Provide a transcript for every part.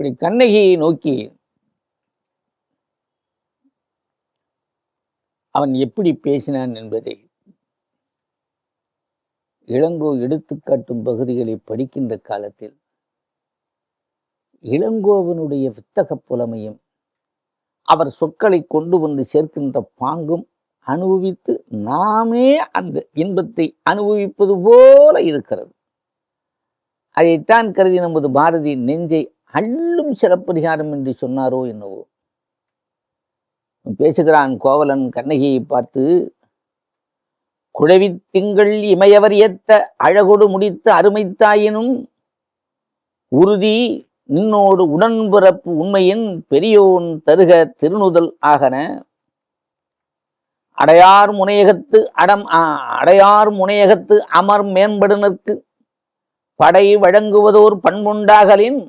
இப்படி கண்ணகியை நோக்கி அவன் எப்படி பேசினான் என்பதை இளங்கோ எடுத்துக்காட்டும் பகுதிகளை படிக்கின்ற காலத்தில் இளங்கோவனுடைய வித்தக புலமையும் அவர் சொற்களை கொண்டு வந்து சேர்க்கின்ற பாங்கும் அனுபவித்து நாமே அந்த இன்பத்தை அனுபவிப்பது போல இருக்கிறது. அதைத்தான் கருதி நமது பாரதி நெஞ்சை அள்ளும் சிறப்பரிகாரம் என்று சொன்னாரோ என்னவோ? பேசுகிறான் கோவலன் கண்ணகியை பார்த்து குழவி திங்கள் இமையவர் ஏத்த அழகொடு முடித்த அருமைத்தாயினும் உறுதி நின்னோடு உடன்பிறப்பு உண்மையின் பெரியோன் தருக திருநுதல் ஆகன. அடையார் முனையகத்து அடம் ஆ, அடையார் முனையகத்து அமர் மேம்படுனருக்கு படை வழங்குவதோர் பண்புண்டாகலின்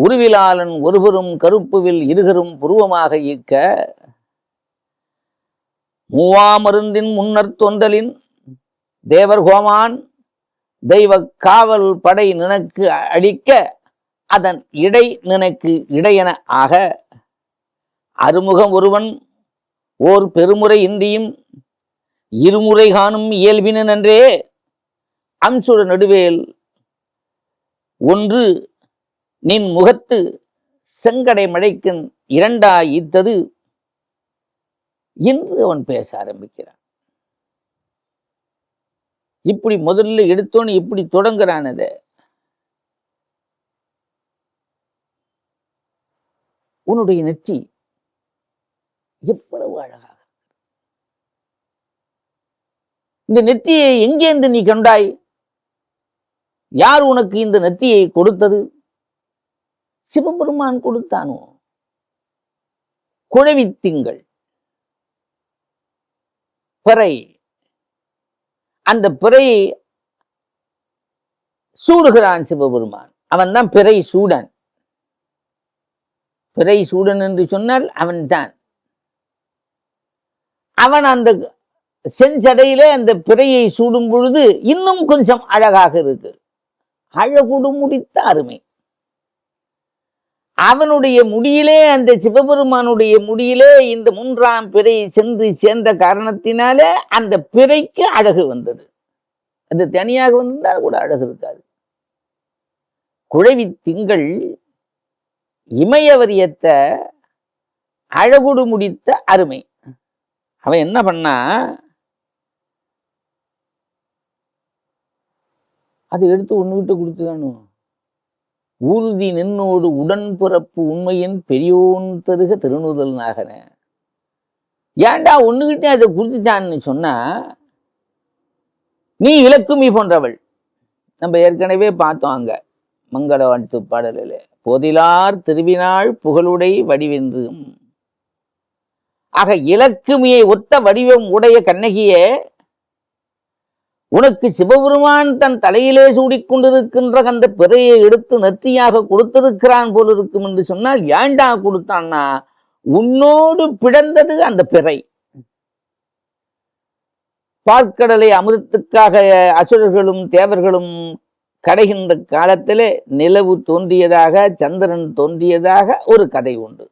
உருவிலாளன் ஒருவரும் கருப்புவில் இருகரும் புருவமாக ஈக்க மூவாமருந்தின் முன்னர் தொண்டலின் தேவர் கோமான் தெய்வ காவல் படை நினக்கு அழிக்க அதன் இடை நினக்கு இடையென ஆக அறுமுகம் ஒருவன் ஓர் பெருமுறை இன்றியும் இருமுறை காணும் இயல்பினன் என்றே அம்சுட நடுவேல் ஒன்று நின் முகத்து செங்கடை மழைக்கும் இரண்டா ஈத்தது என்று அவன் பேச ஆரம்பிக்கிறான். இப்படி முதல்ல எடுத்தோன்னு இப்படி தொடங்குறான் அதை உன்னுடைய நெற்றி எவ்வளவு அழகாக இந்த நெற்றியை எங்கேருந்து நீ கண்டாய்? யார் உனக்கு இந்த நெற்றியை கொடுத்தது? சிவபெருமான் கொடுத்தானோ? குழவி திங்கள் பிறை. அந்த பிறையை சூடுகிறான் சிவபெருமான். அவன் தான் பிறை சூடன். பிறை சூடன் என்று சொன்னால் அவன்தான். அவன் அந்த செஞ்சடையில அந்த பிறையை சூடும் பொழுது இன்னும் கொஞ்சம் அழகாக இருக்கு. அழகுடு முடித்த அருமை. அவனுடைய முடியிலே அந்த சிவபெருமானுடைய முடியிலே இந்த மூன்றாம் பிறை சென்று சேர்ந்த காரணத்தினாலே அந்த பிறைக்கு அழகு வந்தது. அது தனியாக வந்தால் கூட அழகு இருக்காது. குழவி திங்கள் இமயவரியத்த அழகுடு முடித்த அருமை. அவன் என்ன பண்ணா அதை எடுத்து ஒண்ணுகிட்ட கொடுத்துதானோ ஊர்தி நின்னோடு உடன்பிறப்பு உண்மையின் பெரியோன் தருக திருநுதல் நாகன. ஏன்டா ஒண்ணுகிட்டே அதை கொடுத்துட்டான்னு சொன்னா நீ இலக்குமி போன்றவள். நம்ம ஏற்கனவே பார்த்தோம் அங்க மங்கள வாழ்த்து பாடலில். போதிலார் திருவினாள் புகழுடை வடிவென்றும். ஆக இலக்குமியை ஒத்த வடிவம் உடைய கண்ணகியே உனக்கு சிவபெருமான் தன் தலையிலே சூடிக்கொண்டிருக்கின்ற அந்த பிறையை எடுத்து நெற்றியாக கொடுத்திருக்கிறான் போல இருக்கும் என்று சொன்னால் ஏண்டா கொடுத்தான்னா உன்னோடு பிடந்தது அந்த பிறை. பார்க்கடலை அமிர்தத்துக்காக அசுரர்களும் தேவர்களும் கடைகின்ற காலத்திலே நிலவு தோன்றியதாக சந்திரன் தோன்றியதாக ஒரு கதை உண்டு.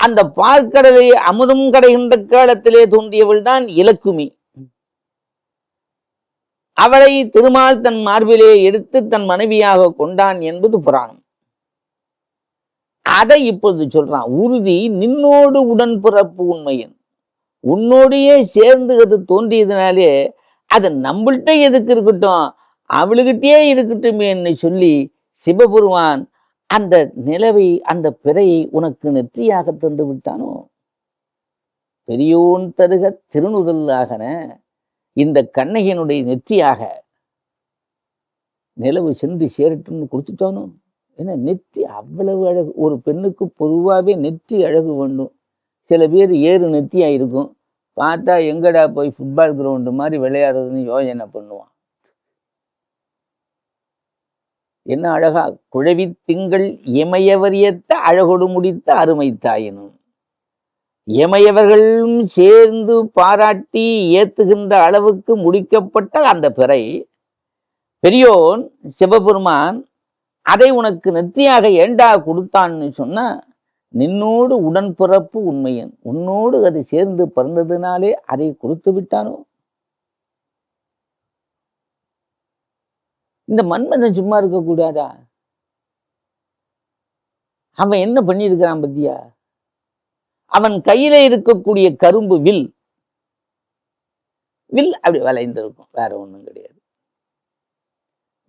அந்த பார்க்கடலை அமுதம் கடைகின்ற காலத்திலே தோன்றியவள் தான் இலக்குமி. அவளை திருமால் தன் மார்பிலே எடுத்து தன் மனைவியாக கொண்டான் என்பது புராணம். அதை இப்போது சொல்றான் உறுதி நின்னோடு உடன்பிறப்பு உண்மையின். உன்னோடையே சேர்ந்து அது தோன்றியதுனாலே அது நம்மள்கிட்ட எதுக்கு இருக்கட்டும் அவளுகிட்டே இருக்கட்டுமேன்னு சொல்லி சிவபெருமான் அந்த நிலவை அந்த பிறையை உனக்கு நெற்றியாக தந்து விட்டானோ பெரியோன் தருக திருநுதல்லாகன இந்த கண்ணகியனுடைய நெற்றியாக நிலவு சென்று சேரட்டும்னு கொடுத்துட்டானோ? ஏன்னா நெற்றி அவ்வளவு அழகு. ஒரு பெண்ணுக்கு பொதுவாகவே நெற்றி அழகு வேண்டும். சில பேர் ஏறு நெத்தியாக இருக்கும். பார்த்தா எங்கடா போய் ஃபுட்பால் கிரவுண்டு மாதிரி விளையாடுறதுன்னு யோசனை பண்ணுவான். என்ன அழகா குழவி திங்கள் இமயவரியத்த அழகொடு முடித்த அருமை தாயினும். எமையவர்களும் சேர்ந்து பாராட்டி ஏத்துகின்ற அளவுக்கு முடிக்கப்பட்ட அந்த பிறை. பெரியோன் சிவபெருமான் அதை உனக்கு நெற்றியாக ஏண்டா கொடுத்தான்னு சொன்னா? நின்னோடு உடன்பிறப்பு உண்மையன். உன்னோடு அது சேர்ந்து பிறந்ததுனாலே அதை கொடுத்து விட்டானோ? இந்த மன்மதன் சும்மா இருக்கக்கூடாதா? அவன் என்ன பண்ணியிருக்கிறான் பத்தியா? அவன் கையில இருக்கக்கூடிய கரும்பு வில். வில் அப்படி வளைந்திருக்கும். வேற ஒண்ணும் கிடையாது.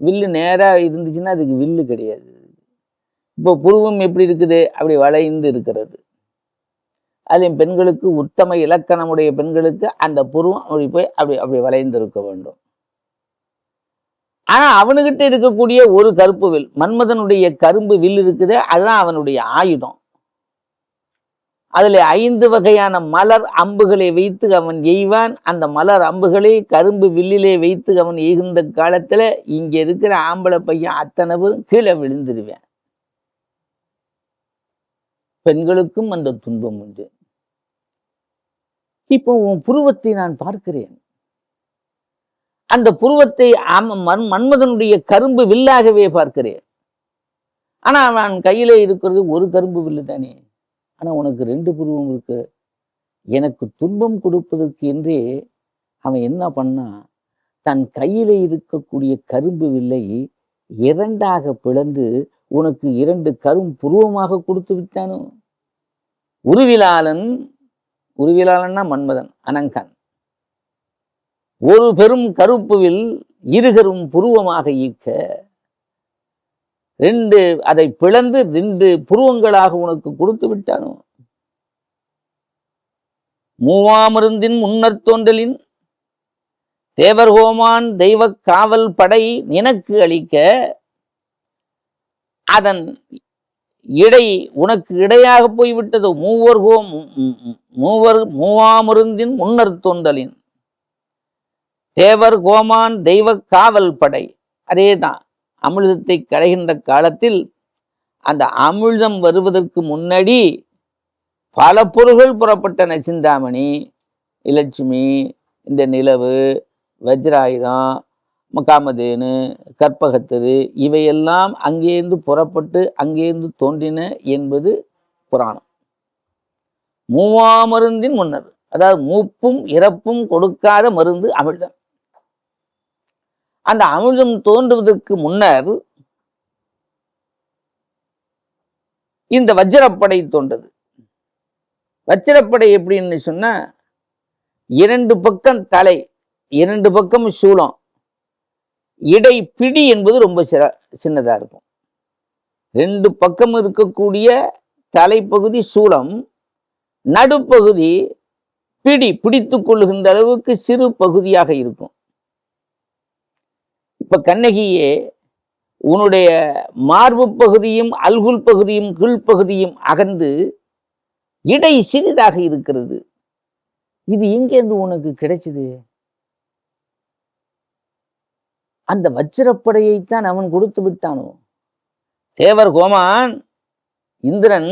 வில்லு நேரா இருந்துச்சுன்னா அதுக்கு வில்லு கிடையாது. இப்போ புருவம் எப்படி இருக்குது? அப்படி வளைந்து இருக்கிறது. அதையும் பெண்களுக்கு உத்தம இலக்கணமுடைய பெண்களுக்கு அந்த புருவம் அப்படி போய் அப்படி அப்படி வளைந்து இருக்க வேண்டும். ஆனா அவனுகிட்ட இருக்கக்கூடிய ஒரு கருப்பு வில் மன்மதனுடைய கரும்பு வில் இருக்குது. அதுதான் அவனுடைய ஆயுதம். அதுல ஐந்து வகையான மலர் அம்புகளை வைத்து அவன் எய்வான். அந்த மலர் அம்புகளை கரும்பு வில்லிலே வைத்து அவன் எய்கின்ற காலத்துல இங்க இருக்கிற ஆம்பளை பையன் அத்தனை பேரும் கீழே விழுந்துருவேன் பெண்களுக்கும் அந்த துன்பம் உண்டு. இப்போ உன் புருவத்தை நான் பார்க்கிறேன். அந்த புருவத்தை மன்- மன்மதனுடைய கரும்பு வில்லாகவே பார்க்கிறேன். ஆனா அவன் கையிலே இருக்கிறது ஒரு கரும்பு வில்லு தானே ஆனால் உனக்கு ரெண்டு புருவம் இருக்கு. எனக்கு துன்பம் கொடுப்பதற்கு என்றே அவன் என்ன பண்ணான் தன் கையில இருக்கக்கூடிய கரும்பு வில்லை இரண்டாக பிளந்து உனக்கு இரண்டு கரும் புருவமாக கொடுத்து விட்டானோ? உருவிலாளன் உருவிலாளன்னா மன்மதன் அனங்கன். ஒரு பெரும் கருப்புவில் இருகரும் புருவமாக ஈக்க ரெண்டு அதை பிளந்து ரெண்டு புருவங்களாக உனக்கு கொடுத்து விட்டானோ? மூவாமருந்தின் முன்னர் தோன்றலின் தேவர்கோமான் தெய்வ காவல் படை நினக்கு அளிக்க அதன் இடை உனக்கு இடையாக போய்விட்டது? மூவர் ஹோம் மூவர் மூவாமருந்தின் முன்னர் தோன்றலின் தேவர் கோமான் தெய்வ காவல் படை. அதேதான். அமிர்தத்தை கடைகின்ற காலத்தில் அந்த அமிழ்தம் வருவதற்கு முன்னாடி பல பொருள்கள் புறப்பட்டன. சிந்தாமணி இலட்சுமி இந்த நிலவு வஜ்ராயுதம் மகாமதேனு கற்பகத்தரு இவையெல்லாம் அங்கேருந்து புறப்பட்டு அங்கேருந்து தோன்றின என்பது புராணம். மூவாமருந்தின் முன்னர் அதாவது மூப்பும் இறப்பும் கொடுக்காத மருந்து அமிழ்தம் அந்த அமிர்தம் தோன்றுவதற்கு முன்னர் இந்த வஜ்ரப்படை தோன்றது. வஜ்ரப்படை எப்படின்னு சொன்னா இரண்டு பக்கம் தலை இரண்டு பக்கம் சூலம். இடை பிடி என்பது ரொம்ப சிற சின்னதா இருக்கும். ரெண்டு பக்கம் இருக்கக்கூடிய தலைப்பகுதி சூலம் நடுப்பகுதி பிடி பிடித்துக் கொள்ளுகின்ற அளவுக்கு சிறு பகுதியாக இருக்கும். இப்ப கண்ணகியே உன்னுடைய மார்பு பகுதியும் அல்குல் பகுதியும் கீழ்ப்பகுதியும் அகன்று இடை சிறிதாக இருக்கிறது. இது எங்கேருந்து உனக்கு கிடைச்சது? அந்த வச்சிரப்படையைத்தான் அவன் கொடுத்து விட்டானோ? தேவர் கோமான் இந்திரன்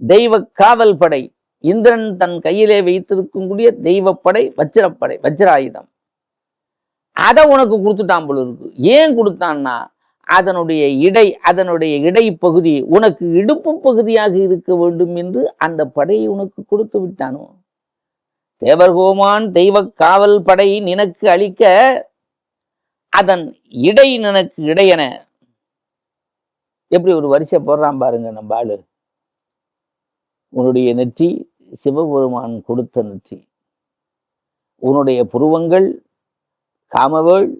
தெய்வ காவல் படை இந்திரன் தன் கையிலே வைத்திருக்கக்கூடிய தெய்வப்படை வச்சிரப்படை வஜ்ராயுதம். அதை உனக்கு கொடுத்துட்டான் போல இருக்கு. ஏன் கொடுத்தான்னா அதனுடைய இடை அதனுடைய இடை பகுதி உனக்கு இடுப்பு பகுதியாக இருக்க வேண்டும் என்று அந்த படையை உனக்கு கொடுத்து விட்டானோ? தேவர்கோமான் தெய்வ காவல் படை நினக்கு அளிக்க அதன் இடை நினக்கு இடையென எப்படி ஒரு வரிசை போடுறான் பாருங்க நம்ம ஆளு. உன்னுடைய நெற்றி சிவபெருமான் கொடுத்த நெற்றி. உன்னுடைய புருவங்கள் காமவேள்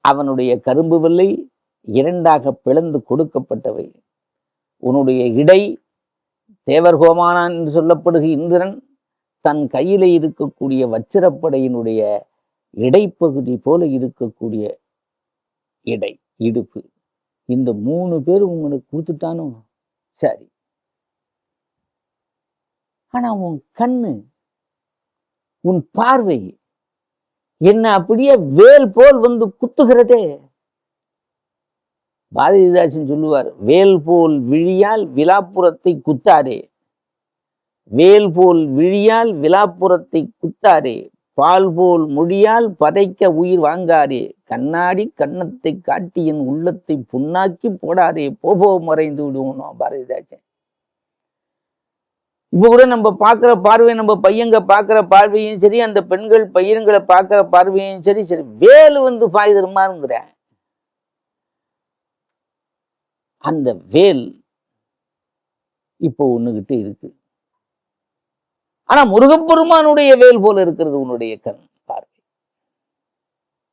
அவனுடைய கரும்பு வெள்ளை இரண்டாக பிளந்து கொடுக்கப்பட்டவை. உன்னுடைய இடை தேவர்கோமானான் என்று சொல்லப்படுகிற இந்திரன் தன் கையிலே இருக்கக்கூடிய வச்சிரப்படையினுடைய இடைப்பகுதி போல இருக்கக்கூடிய இடை இடுப்பு. இந்த மூணு பேர் உங்களுக்கு கொடுத்துட்டானோ? சரி. ஆனா உன் கண்ணு உன் பார்வை என்ன அப்படியே வேல் போல் வந்து குத்துகிறதே. பாரதிதாசன் சொல்லுவார் வேல் போல் விழியால் விலாப்புறத்தை குத்தாரே வேல் போல் விழியால் விலாப்புறத்தை குத்தாதே. பால் போல் மொழியால் பதைக்க உயிர் வாங்காதே. கண்ணாடி கண்ணத்தை காட்டி என் உள்ளத்தை புண்ணாக்கி போடாதே. போபோ மறைந்து விடுவோம் பாரதிதாசன். இப்போ கூட நம்ம பார்க்குற பார்வை நம்ம பையங்க பார்க்குற பார்வையும் சரி அந்த பெண்கள் பையன்களை பார்க்குற பார்வையும் சரி சரி வேலு வந்து பாயுதருமாங்கிற அந்த வேல் இப்போ ஒண்ணுகிட்ட இருக்கு. ஆனா முருகப்பெருமானுடைய வேல் போல இருக்கிறது உன்னுடைய கண் பார்வை.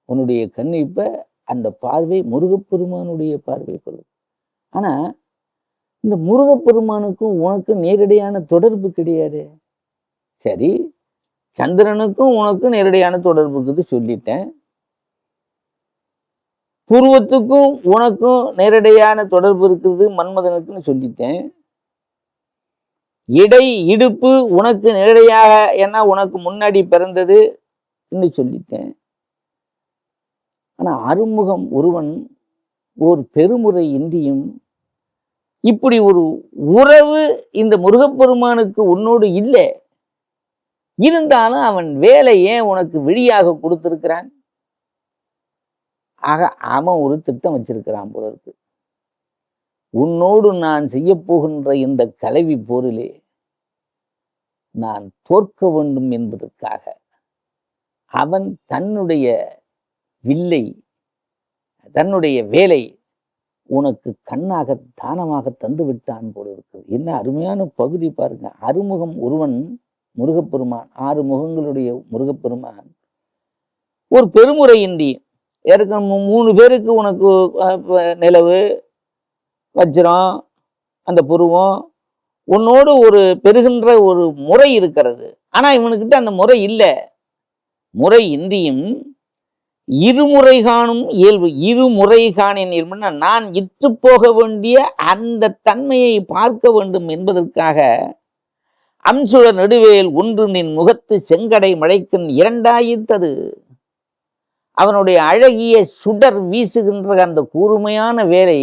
உன்னுடைய கண் இப்ப அந்த பார்வை முருகப்பெருமானுடைய பார்வை போல ஆனால் இந்த முருகப்பெருமானுக்கும் உனக்கும் நேரடியான தொடர்பு கிடையாது. சரி சந்திரனுக்கும் உனக்கும் நேரடியான தொடர்புக்குது சொல்லிட்டேன். புருவத்துக்கும் உனக்கும் நேரடியான தொடர்பு இருக்குது மன்மதனுக்குன்னு சொல்லிட்டேன். இடை இடுப்பு உனக்கு நேரடியாக ஏன்னா உனக்கு முன்னாடி பிறந்தது என்று சொல்லிட்டேன். ஆனா அருமுகம் ஒருவன் ஓர் பெருமுறை இன்றியும் இப்படி ஒரு உறவு இந்த முருகப்பெருமானுக்கு உன்னோடு இல்லை. இருந்தாலும் அவன் வேலை ஏன் உனக்கு வெளியாக கொடுத்திருக்கிறான்? ஆக அவன் ஒரு திட்டம் வச்சிருக்கிறான் போல இருக்கு. உன்னோடு நான் செய்ய போகின்ற இந்த கலவி போரிலே நான் தோற்க வேண்டும் என்பதற்காக அவன் தன்னுடைய வில்லை தன்னுடைய வேலை உனக்கு கண்ணாக தானமாக தந்து விட்டான் போல இருக்குது. என்ன அருமையான பகுதி பாருங்க. அறுமுகம் ஒருவன் முருகப்பெருமான் ஆறு முகங்களுடைய முருகப்பெருமான். ஒரு பெருமுறையின்றி ஏற்கனவே மூணு பேருக்கு உனக்கு நிலவு வஜ்ரம் அந்த புருவம் உன்னோடு ஒரு பெறுகின்ற ஒரு முறை இருக்கிறது. ஆனால் இவனுக்கிட்ட அந்த முறை இல்லை. முறை இந்தியும் இருமுறை காணும் இயல்பு இருமுறை காணின் இயல்புன்னா நான் இற்று போக வேண்டிய அந்த தன்மையை பார்க்க வேண்டும் என்பதற்காக அம்சுட நெடுவேல் ஒன்று நின் முகத்து செங்கடை மழைக்கண் இரண்டாயித்தது அவனுடைய அழகிய சுடர் வீசுகின்ற அந்த கூர்மையான வேலை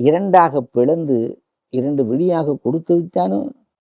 இரண்டாக பிளந்து இரண்டு விடியாக கொடுத்து விட்டானோ?